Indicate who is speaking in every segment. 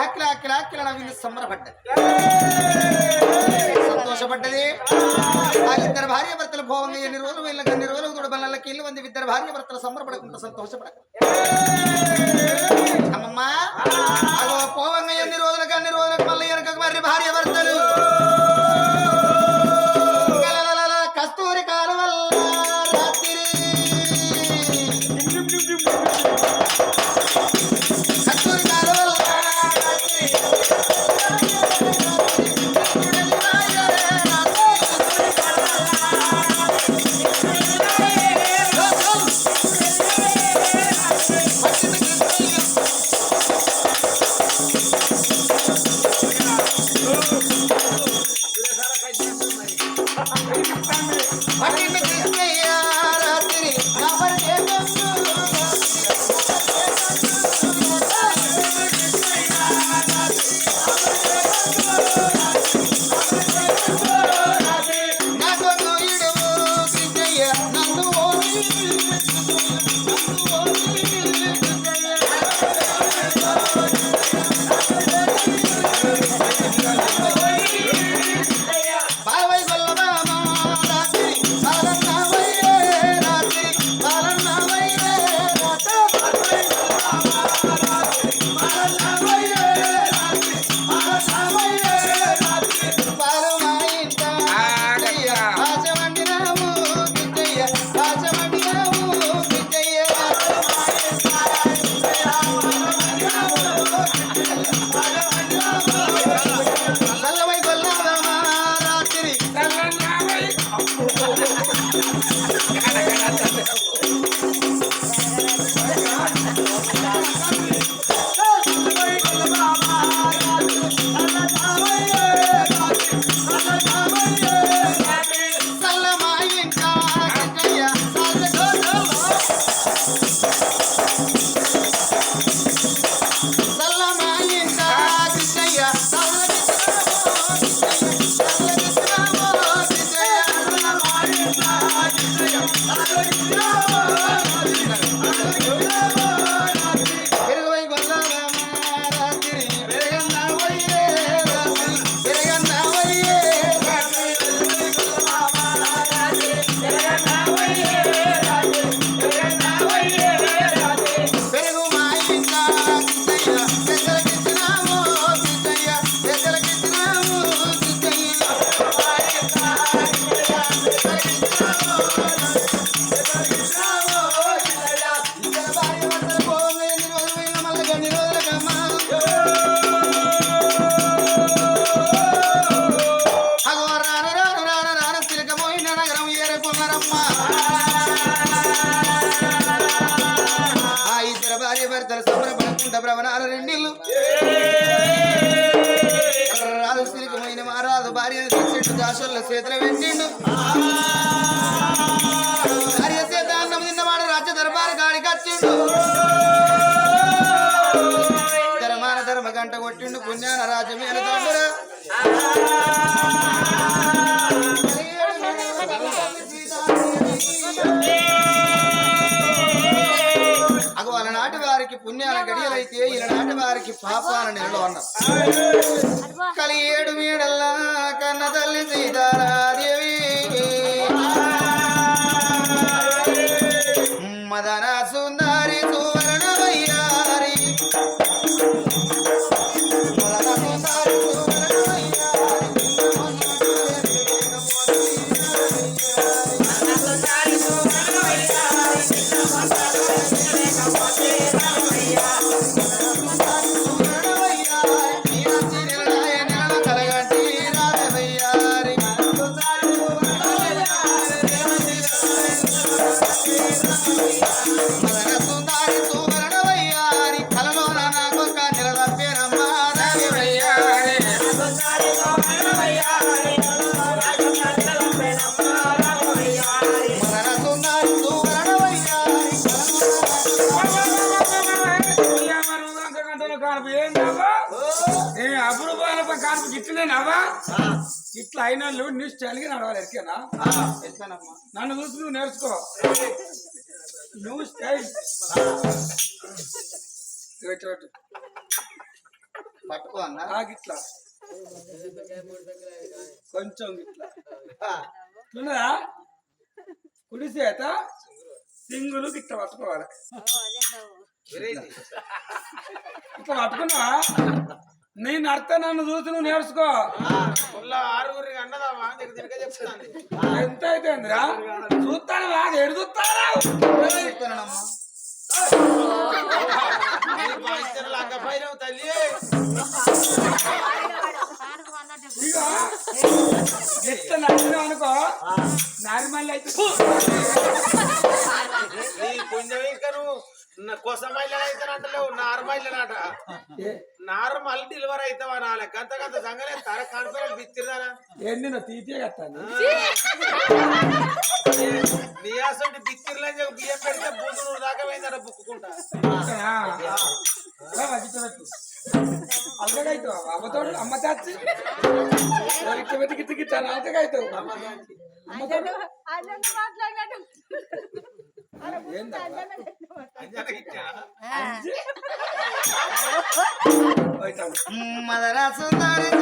Speaker 1: హక్కిల హక్కిల హక్కిల నవ్వింది సంబరపడ్డది. సంతోషపడ్డది. ఆ ఇద్దరు భార్య భర్తలు పోవంగా ఎన్ని రోజులు వీళ్ళ అన్ని రోజులు కూడా బల్లకి ఇల్లు మంది ఇద్దరు భార్య భర్తలు సంబరపడకుండా సంతోషపడక అమ్మమ్మ అగో పోవంగా ఎన్ని రోజులకు అన్ని రోజులకు ఏరుకున్నారమ్మ. ఆ ఇద్దరు భార్య భర్తలు సంబరపడకుండా భ్రమణాలు రెండిల్లు రాజు తిలకమైన భార్య చెట్టు దాసుల చేతుల పెట్టిండు భార్య చేత అన్నం తిన్నవాడు రాజ్య దర్బారు కాడికి వచ్చిండు. ధర్మాన ధర్మ గంట కొట్టిండు పుణ్యాన రాజమేన తండ్రి వారికి పాపాల నెలలో అన్నారు కలి ఏడు మీడల్లా కన్న తల్లి సీతారాదేవి మదన
Speaker 2: పోయిన కానుక ఇట్లనేనావా ఇట్లా అయిన వాళ్ళు న్యూస్ చలిగి నడవాలి ఎరికేనా? నన్ను చూసి నువ్వు నేర్చుకో. నువ్వు స్టైల్.
Speaker 1: పట్టుకో అన్న.
Speaker 2: ఆ గిట్లా కొంచెం గిట్లా ఇట్లున్నదా కుడి చేత సింగులు గిట్ల పట్టుకోవాలి. ఇట్లా పట్టుకున్నావా? నేను అర్థం నన్ను చూసి నువ్వు నేర్చుకో.
Speaker 3: ఆరుగురి అన్నదామా? నీకు తినక చెప్తాను
Speaker 2: ఎంత అయిపోయిందిరా చూస్తాను ఎడు నచ్చినావు అనుకో. నార్మల్ అయితే
Speaker 3: నీ పుణ్యం ఇంకా నువ్వు కొసమైలు నార్మైలనాట
Speaker 2: ఏ-
Speaker 3: నార్మల్ డెలివరీ అవుతావా నా లెక్క? అంత కంత సంగలే తర కాన్ఫరెన్స్ బిచ్చిరదానా
Speaker 2: ఏంది నా తీతే కట్టాను
Speaker 3: నీ అసలు బిచ్చిర్లని చెప్పి బియ్యం పెడితే నూరు దాకా పోయిందట బుక్కుంటా
Speaker 2: అమ్మతోడు అమ్మ చాచి. ఇట్లా పెట్టి గిట్ట
Speaker 3: అంజనకి
Speaker 1: మదన సుందరి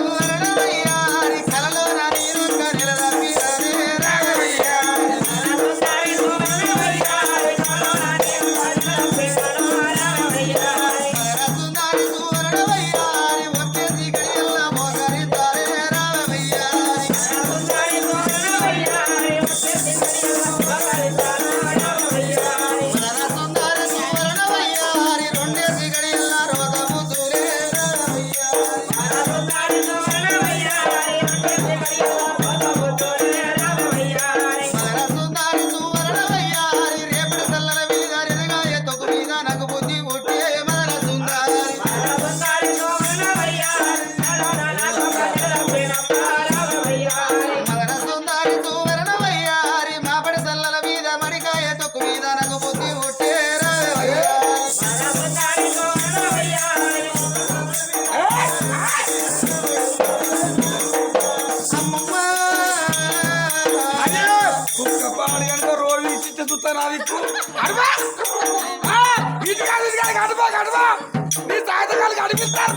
Speaker 1: నువ్వు సందలు మీ ఐదు కనిపిస్తారు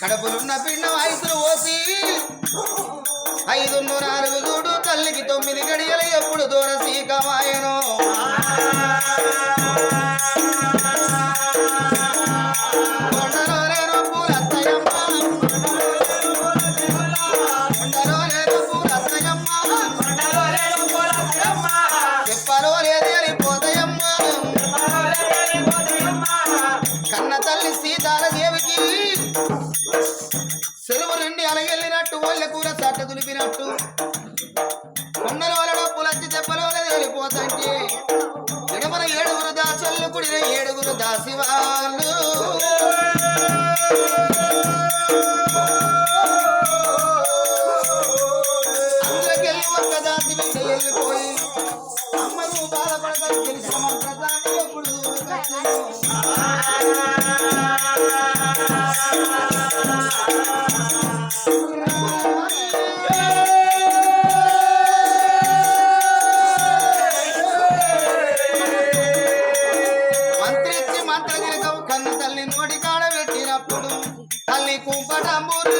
Speaker 1: కడపలున్న పిండం ఐసులు పోసి. ఐదు నాలుగు చూడు తల్లికి తొమ్మిది గడియలు ఎప్పుడు దూర సీకమాయను. అందులోకెళ్ళి ఒక్క దాసి వెళ్ళిపోయి అమ్మ నువ్వు బాధపడదని తెలిసిన మంత్రదాన్ని ఎప్పుడు చూడకచ్చను. మంత్రిచ్చి మంత్రగిరికవు కన్ను తల్లి నోటి కాడ పెట్టినప్పుడు తల్లి కుంపటంబూరు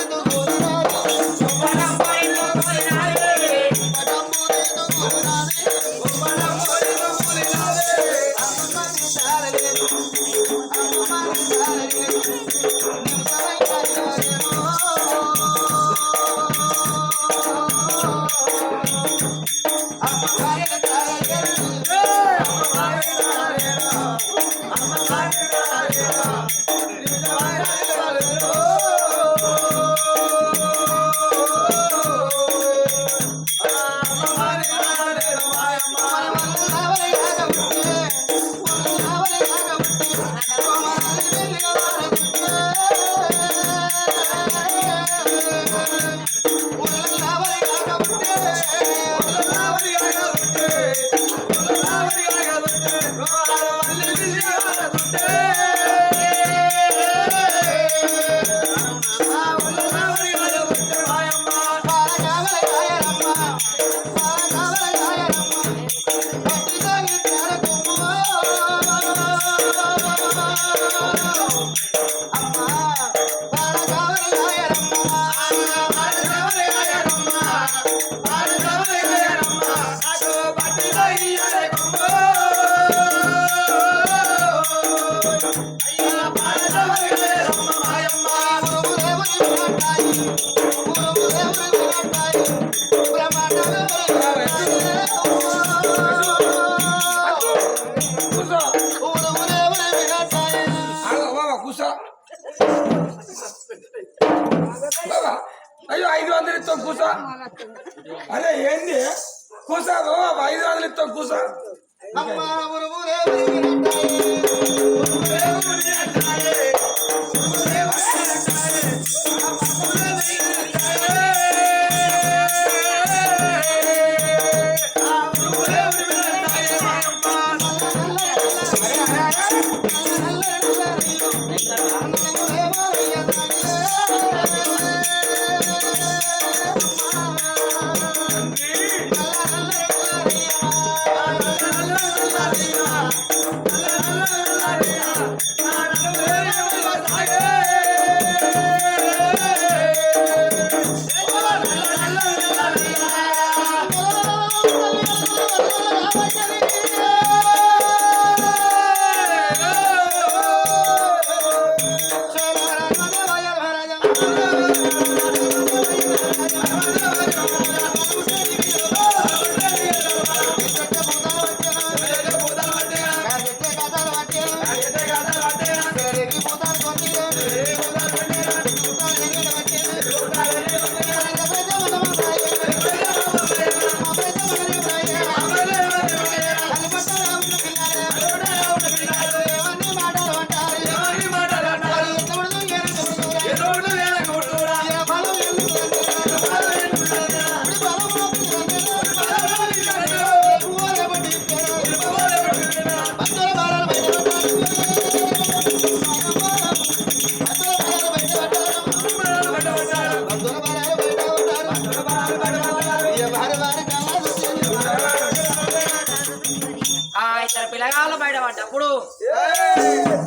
Speaker 4: ఇద్దరు పిల్లగాళ్ళు బయటపడ్డప్పుడు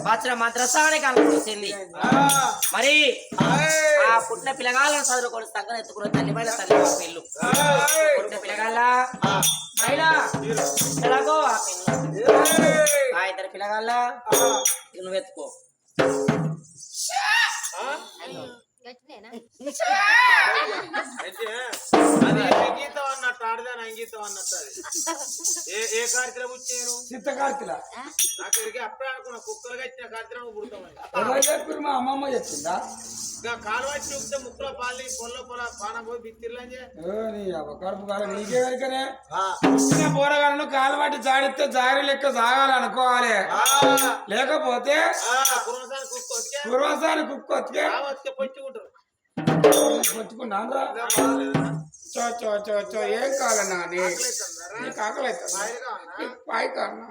Speaker 4: వచ్చిన మద్రసానికి కనిపించింది మరి ఆ పుట్టిన పిల్లగాళ్ళను చదువుకొని తగ్గన ఎత్తుకున్న తల్లి బయట తల్లి పిల్లు. పుట్టిన పిల్లగాళ్ళ మహిళ ఎలాగో ఆ పిల్ల. ఆ ఇద్దరు పిల్లగాళ్ళ నువ్వు ఎత్తుకో.
Speaker 3: అది అన్నట్టు ఆడదాని అంగీతం అన్నట్టు అది? ఏ ఏ కార్యక్రమం వచ్చాను
Speaker 2: చిత్తకార్తిల
Speaker 3: నాకు ఇక్కడికి అప్పుడే అనుకున్నా కుక్కలు కట్టిన కార్యక్రమం పుడతామని.
Speaker 2: ఎవరు చెప్పారు మా అమ్మమ్మ చెప్పిందా?
Speaker 3: ఇంకా చూపితే ముక్కులో పాలి పొల్ల పొల పానం పోయి బిత్తిర్లని
Speaker 2: ఓ, నీ అవ్వ కడుపు కాలం నీకే వెనకనే చిన్న పోరగాలను కాలు పట్టి జాడిస్తే జారి లెక్క సాగాలనుకోవాలి. లేకపోతే
Speaker 3: కురసారి కుక్క వచ్చే
Speaker 2: పూర్వసారి కుక్క చో చో చో చో ఏం కావాలన్నా నీకు ఆకలి అవుతుంది పాయి కారణం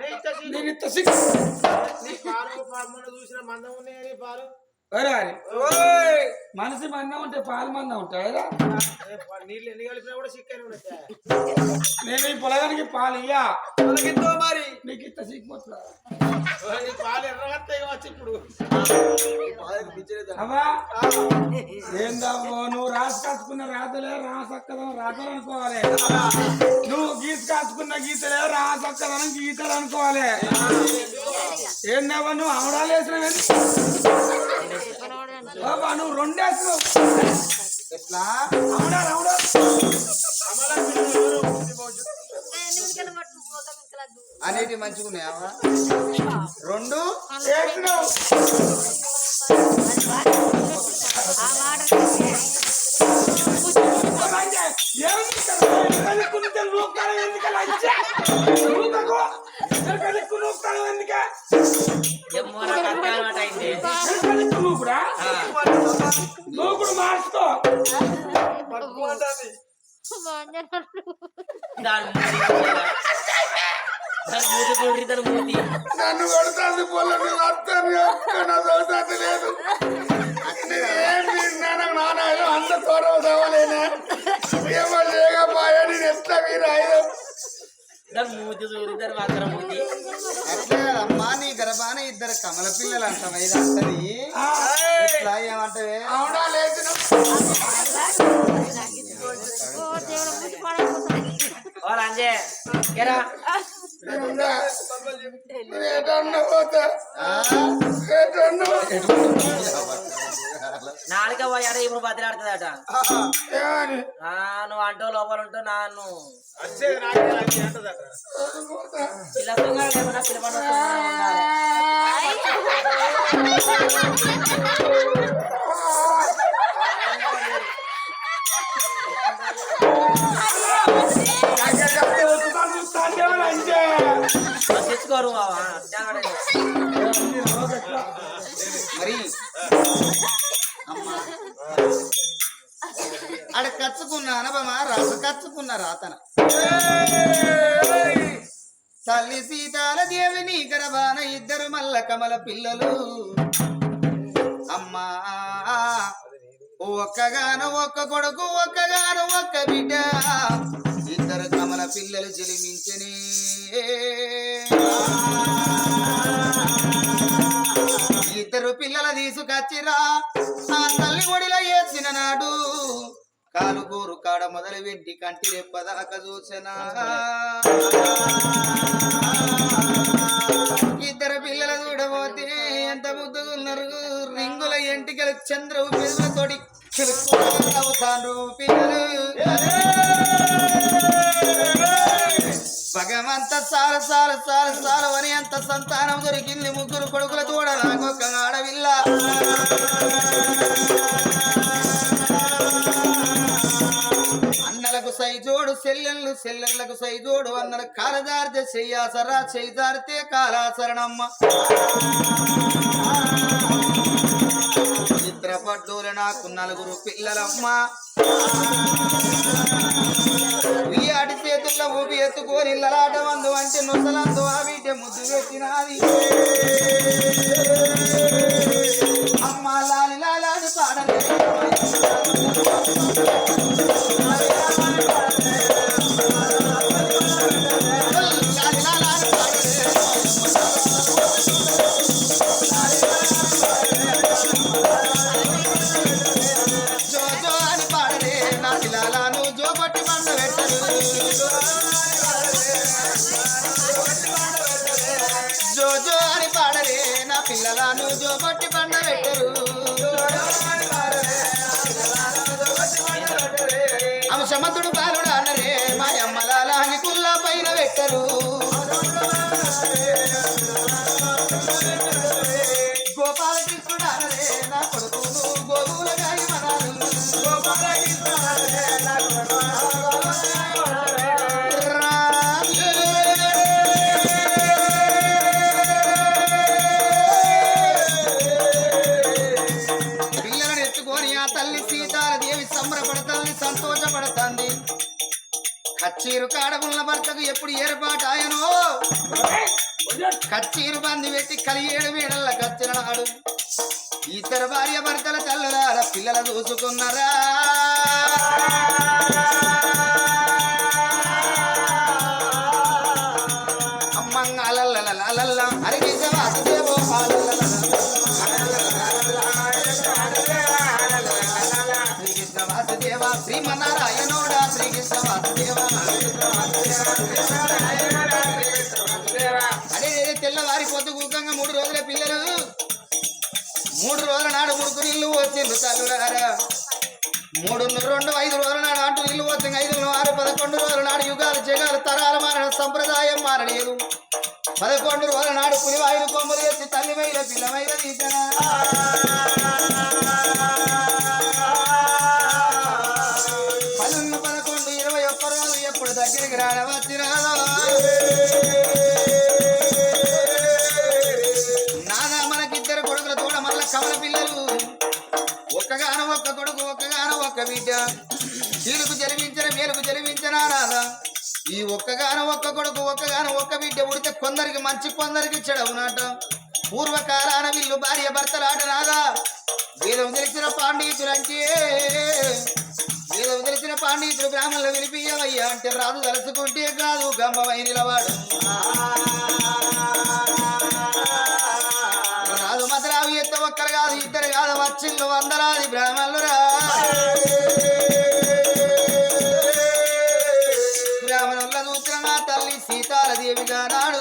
Speaker 2: నేను ఇంత సిక్కు
Speaker 3: నీ పాలు మొన్న చూసిన మందం ఉన్నాయని పాలు.
Speaker 2: మనిషి మందం ఉంటే పాలు మందం ఉంటాయా
Speaker 3: నీళ్ళు ఎన్ని కలిపినా కూడా ఉండదు
Speaker 2: నేను ఈ పొలగానికి పాలు ఇయ్యా.
Speaker 3: తొలగిద్దో మరి?
Speaker 2: నీకు ఇంత సిగ్గుపోతున్నా
Speaker 3: నీ పాలు ఎర్రగత్తాయి కావచ్చు ఇప్పుడు.
Speaker 2: ఏందవ్వో నువ్వు రాసి కాచుకున్న రాతలే రాసక్కదనం రాతలు అనుకోవాలి. నువ్వు గీత కాచుకున్న గీతలే రాసక్కదనం గీతలు అనుకోవాలి. ఏందవ్వా నువ్వు అవడాలు వేసినవేంది బాబా నువ్వు రెండేసినావు.
Speaker 1: ఎట్లా?
Speaker 2: అవడాలు అవడాలు
Speaker 1: అనేటి మంచిగున్నాయా? రెండు
Speaker 2: వేసినావు. ఎందుకు మార్చుకో.
Speaker 4: మూతి
Speaker 2: నన్ను కొడుతుంది నా లేదు. అంత తోరవ చదవలేనే? ఏమో లేకపోయా నేను ఎట్లా మీరు
Speaker 4: దాని మూతి దాని మాత్రం మూతి.
Speaker 1: కమల పిల్లలు అంటాం ఇది అంటది ఏమంటవే?
Speaker 2: అవునా లేచిన.
Speaker 4: నాలుక పోయాడు ఇప్పుడు బతిలాడుతుందట నువ్వు అంటూ లోపల ఉంటూ నాన్ను.
Speaker 3: వచ్చేది నాకే
Speaker 1: అమ్మా. ఆడ కచ్చుకున్న అనబమ రాసు కచ్చుకున్న రాతన. తల్లి సీతాల దేవిని గర్భాన ఇద్దరు మల్ల కమల పిల్లలు. అమ్మా ఒక్కగాను ఒక్క కొడుకు ఒక్కగాను ఒక్క బిడ్డ. ఇద్దరు కమల పిల్లలు జలిమించనే ఇద్దరు పిల్లల తీసుకొచ్చిరా. ఆ తల్లి ఒడిలో వేసిన నాడు కాలు గోరు కాడ మొదలు వెంటి కంటి రెప్పదాక చూసినా. ఇద్దరు పిల్లలు చూడబోతే ఎంత బుద్దుగున్నారు రింగుల ఎంటికలు చంద్రవు పిల్లలతోటి అవుతారు పిల్లలు. భగవంత సార సార సార సార అని అంత సంతానం దొరికింది ముగ్గురు కొడుకుల తోడ నాకొక్క ఆడవిల్ల. అన్నలకు సైజోడు సెల్లెళ్ళు సెల్లెళ్ళకు సైజోడు అన్నల కాలదారితే చెయ్యాసరా చెయ్యారితే కాలాసరణమ్మ చిత్రపడ్డోలు నాకు నలుగురు పిల్లలమ్మ. అడి ఊపి ఎత్తుకొని లలాట వందు అంటే నొసలందు ఆ బిడ్డ ముద్దు పెట్టినది. పిల్లలను జో కొట్టి పండ పెట్టరు అంశమంతుడు బాలుడు అన్నరే మా అమ్మలాని కుల్ల పైన పెట్టరు. కచ్చీరు బంది పెట్టి కలియేడు మేడల్ల కచ్చిన నాడు. ఇద్దరు భార్య భర్తల తల్లులార పిల్లలు చూసుకున్నారా అమ్మంగ అలల్లలలలల్ల హరిగిజ వాసుదేవో శ్రీకృష్ణ వాసుదేవ శ్రీమన్నారాయణోడ తెల్లవారి పొద్దు కూకంగా మూడు రోజుల పిల్లలు. మూడు రోజుల నాడు ముడుకు ఇల్లు వచ్చింది తల్లులారా. మూడు రెండు ఐదు రోజుల నాడు అంటూ ఇల్లు వచ్చింది ఐదు ఆరు పదకొండు రోజుల నాడు యుగాలు జగాలు తరాల మారడం సంప్రదాయం మారలేదు. పదకొండు రోజుల నాడు పులివాయులు కొమ్మలు ఎత్తి తల్లివైన పిల్లవైన తీసిన. పన్నెండు పదకొండు ఇరవై ఒక్క రోజులు ఎప్పుడు దగ్గరికి రానవచ్చిరాదో ఒక్కగాను ఒక్క కొడుకు ఒక్కగాను ఒక్క బిడ్డ. కీలుకు జరిపించిన మేలుకు జరిపించనా రాదా ఈ ఒక్కగాను ఒక్క కొడుకు ఒక్కగాను ఒక్క బిడ్డ ఉడితే కొందరికి మంచి కొందరికి చెడవునాట పూర్వకాలాన వీళ్ళు భార్య భర్తలాట రాదా వేదం తెలిసిన పాండితులంటే వేదం తెలిసిన పాండితులు గ్రామంలో వినిపించవయ్యా అంటే రాదు తలుచుకుంటే కాదు గమ్మవై నిలవాడు. ఒక్కరు ఇద్దరు కాదు వచ్చిల్లు వందలాది బ్రాహ్మణులు రా బ్రాహ్మణుల చూసిన తల్లి సీతాలదేవిగా నాడు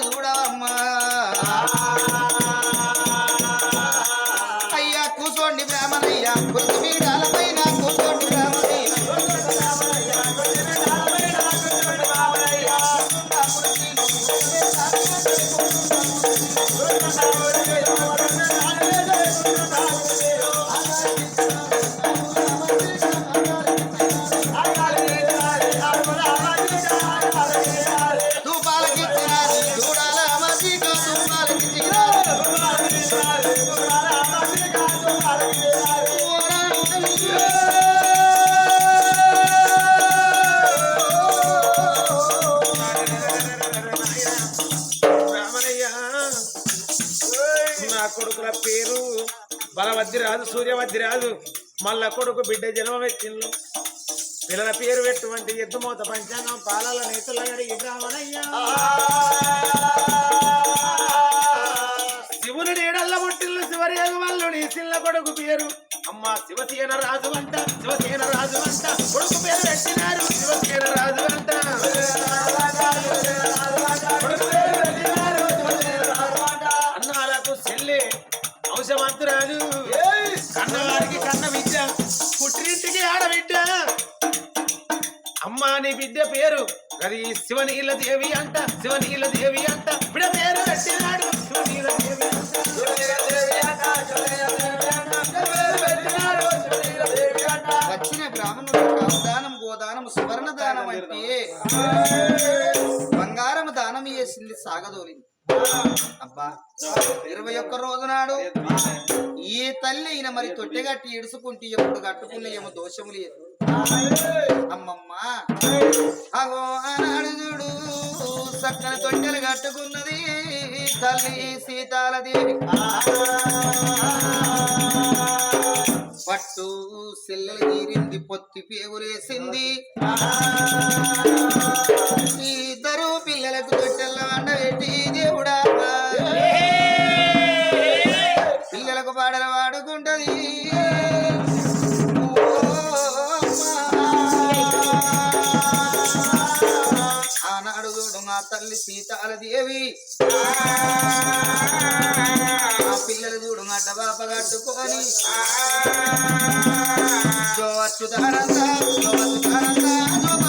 Speaker 3: సూర్యవతి రాజు మళ్ళా మల్ల కొడుకు బిడ్డ జన్మమెత్తిండు పిల్లల పేరు పెట్టువంటి ఎద్దుమూత పంచాంగం పాలల నేతల బ్రాహ్మణయ్యా శివుని నీడల్ల ముట్టిల్లు శివరేగు వల్లుని సిల్ల కొడుకు పేరు. అమ్మ శివసేన రాజు అంట శివసేన రాజు అంట కొడుకు పేరు పెట్టినారు శివసేన రాజు అంట. అన్నాలకు చెల్లె అంశమంతురాలు కన్నవారికి కన్న విద్య పుట్టింటికి ఆడబిడ్డ అమ్మా నీ బిడ్డ పేరు అది శివనీల దేవి అంట శివనీల దేవి అంట బిడ్డ పేరు పెట్టినాడు శివనీల దేవి
Speaker 1: బ్రాహ్మణుడు కామదానం గోదానం సువర్ణ దానం అంటే దానం చేసింది సాగదోలింది. అబ్బా ఇరవై ఒక్క రోజు నాడు ఈ తల్లి అయినా మరి తొట్టెగట్టి ఇడుచుకుంటే ఎప్పుడు కట్టుకున్న ఏమో దోషము లేదు. అమ్మమ్మ అగో ఆనాడు చక్కని తొట్టెలు కట్టుకున్నది తల్లి సీతాలదేవి. పట్టు సెల్లెలు తీరింది పొత్తి పేగులేసింది. ఇద్దరు పిల్లలకు తొట్టెల్ల వండబెట్టి దేవుడా. పిల్లలకు పాడలు వాడుకుంటది ఆనాడు చూడు మా తల్లి సీతాల దేవి కట్టుకొని జో అచ్యుతానంద జో అచ్యుతానంద